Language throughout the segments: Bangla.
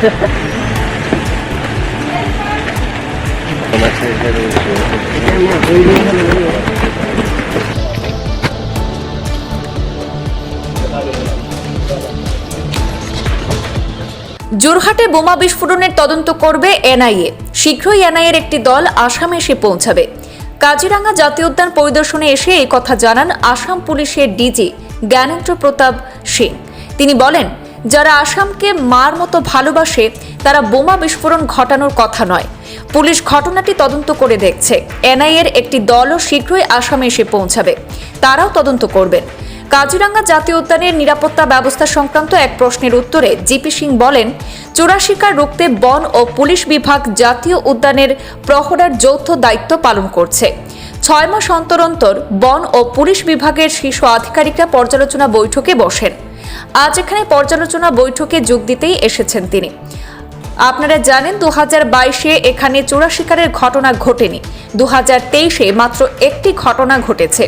জোরহাটে বোমা বিস্ফোরণের তদন্ত করবে এনআইএ। শীঘ্রই এনআইএর একটি দল আসামে এসে পৌঁছাবে। কাজিরাঙ্গা জাতীয় উদ্যান পরিদর্শনে এসে এই কথা জানান আসাম পুলিশের ডিজি জ্ঞানেন্দ্র প্রতাপ সিং তিনি বলেন যারা আসামকে মার মতো ভালোবাসে, তারা বোমা বিস্ফোরণ ঘটানোর কথা নয়। পুলিশ ঘটনাটি তদন্ত করে দেখছে। এনআইএর একটি দলও শীঘ্রই আসামে এসে পৌঁছাবে। তারাও তদন্ত করবেন। কাজিরাঙ্গা জাতীয় উদ্যানের নিরাপত্তা ব্যবস্থা সংক্রান্ত এক প্রশ্নের উত্তরে জিপি সিং বলেন, চোরা শিকার রুখতে বন ও পুলিশ বিভাগ জাতীয় উদ্যানের প্রহরার যৌথ দায়িত্ব পালন করছে। ছয় মাস অন্তর অন্তর বন ও পুলিশ বিভাগের শীর্ষ আধিকারিকরা পর্যালোচনা বৈঠকে বসেন। আজ এখানে পর্যালোচনা বৈঠকে যোগ দিতেই এসেছেন তিনি। আপনারা জানেন দু হাজার বাইশে এখানে চোরা শিকারের ঘটনা ঘটেনি। দু হাজার তেইশে মাত্র একটি ঘটনা ঘটেছে।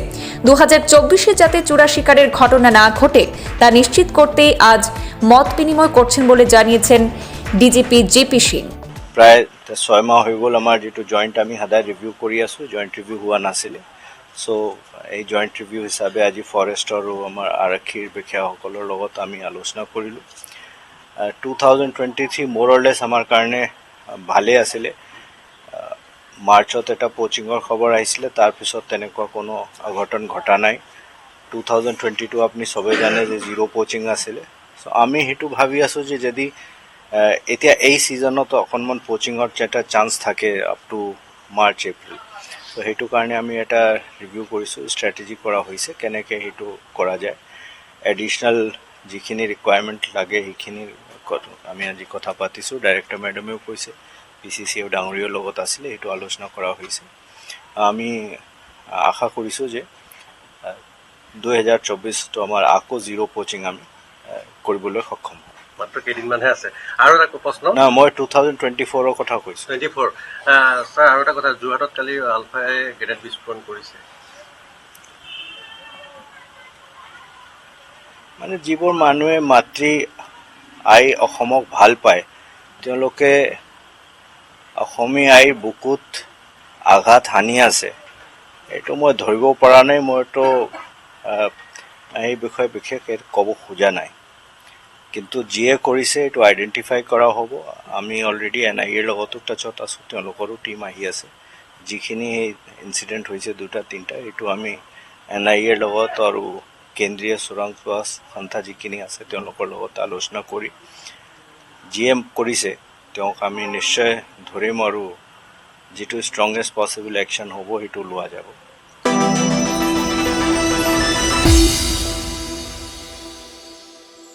দু হাজার চব্বিশে যাতে চোরা শিকারের ঘটনা না ঘটে, তা নিশ্চিত করতেই আজ মত বিনিময় করছেন বলে জানিয়েছেন ডিজিপি জেপি সিং। প্ৰায় ছয় মাহ হৈ গ'ল আমাৰ যিটো জইণ্ট আমি সদায় ৰিভিউ কৰি আছোঁ জইণ্ট ৰিভিউ হোৱা নাছিলে। চ' এই জইণ্ট ৰিভিউ হিচাপে আজি ফৰেষ্ট আৰু আমাৰ আৰক্ষীৰ বিষয়াসকলৰ লগত আমি আলোচনা কৰিলোঁ। টু থাউজেণ্ড টুৱেণ্টি থ্ৰী ম'ৰলেছ আমাৰ কাৰণে ভালেই আছিলে। মাৰ্চত এটা প'চিঙৰ খবৰ আহিছিলে তাৰপিছত তেনেকুৱা কোনো অঘটন ঘটা নাই। টু থাউজেণ্ড টুৱেণ্টি টু আপুনি চবেই জানে যে জিৰ' প'চিং আছিলে। চ' আমি সেইটো ভাবি আছোঁ যে যদি এতিয়া এই ছিজনত অকণমান প'চিঙৰ এটা চান্স থাকে আপ টু মাৰ্চ এপ্ৰিল চ' সেইটো কাৰণে আমি এটা ৰিভিউ কৰিছোঁ ষ্ট্ৰেটেজি কৰা হৈছে কেনেকৈ সেইটো কৰা যায়। এডিশ্যনেল যিখিনি ৰিকুৱাৰমেণ্ট লাগে সেইখিনিৰ ক- আমি আজি কথা পাতিছোঁ। ডাইৰেক্টৰ মেডামেও কৈছে পি চি চি ডাঙৰীয়াৰ লগত আছিলে সেইটো আলোচনা কৰা হৈছে। আমি আশা কৰিছোঁ যে দুহেজাৰ চৌবিছটো আমাৰ আকৌ জিৰ' প'চিং আমি কৰিবলৈ সক্ষম হ'ম। মাত্ৰ কেইদিনমানহে আছে। আৰু এটা প্ৰশ্ন? মই টু থাউজেণ্ড টুৱেণ্টি ফ'ৰৰ কথা কৈছোঁ। টুৱেণ্টি ফ'ৰ ছাৰ আৰু এটা কথা যোৰহাটত কালি আলফাই গ্ৰেনেড বিস্ফোৰণ কৰিছে। মানে যিবোৰ মানুহে মাতৃ আই অসমক ভাল পায় তেওঁলোকে অসমীয়া আইৰ বুকুত আঘাত সানি আছে। এইটো মই ধৰিব পৰা নাই মইতো এই বিষয়ে বিশেষ ক'ব খোজা নাই। কিন্তু যিয়ে কৰিছে এইটো আইডেণ্টিফাই কৰা হ'ব। আমি অলৰেডি এন আই এৰ লগতো টাচত আছোঁ, তেওঁলোকৰো টীম আহি আছে। যিখিনি ইনচিডেণ্ট হৈছে দুটা, তিনিটা, এইটো আমি এন আই এৰ লগত আৰু কেন্দ্ৰীয় চোৰাংচোৱা সন্থা যিখিনি আছে, তেওঁলোকৰ লগত আলোচনা কৰি যিয়ে কৰিছে, তেওঁক আমি নিশ্চয় ধৰিম আৰু যিটো ষ্ট্ৰংগেষ্ট পচিবল একশ্যন হ'ব, সেইটো লোৱা যাব।